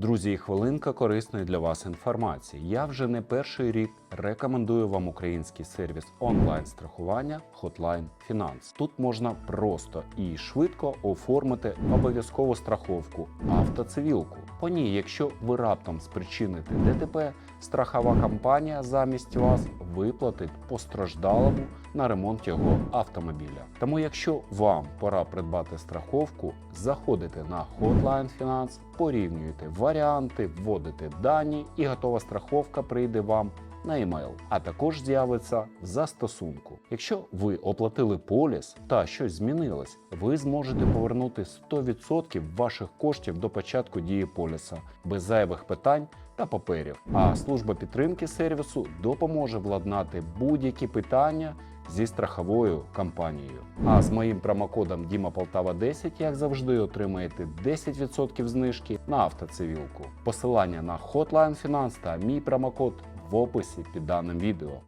Друзі, хвилинка корисної для вас інформації. Я вже не перший рік рекомендую вам український сервіс онлайн страхування Hotline Finance. Тут можна просто і швидко оформити обов'язкову страховку автоцивілку. По ній, якщо ви раптом спричините ДТП, страхова компанія замість вас виплатить постраждалому на ремонт його автомобіля. Тому, якщо вам пора придбати страховку, заходите на Hotline Finance, порівнюєте варіанти, вводите дані, і готова страховка прийде вам на емейл, а також з'явиться в застосунку. Якщо ви оплатили поліс та щось змінилось, ви зможете повернути 100% ваших коштів до початку дії поліса без зайвих питань та паперів. А служба підтримки сервісу допоможе владнати будь-які питання зі страховою компанією. А з моїм промокодом Діма Полтава 10, як завжди, отримаєте 10% знижки на автоцивілку. Посилання на Hotline Finance та мій промокод в описі під даним відео.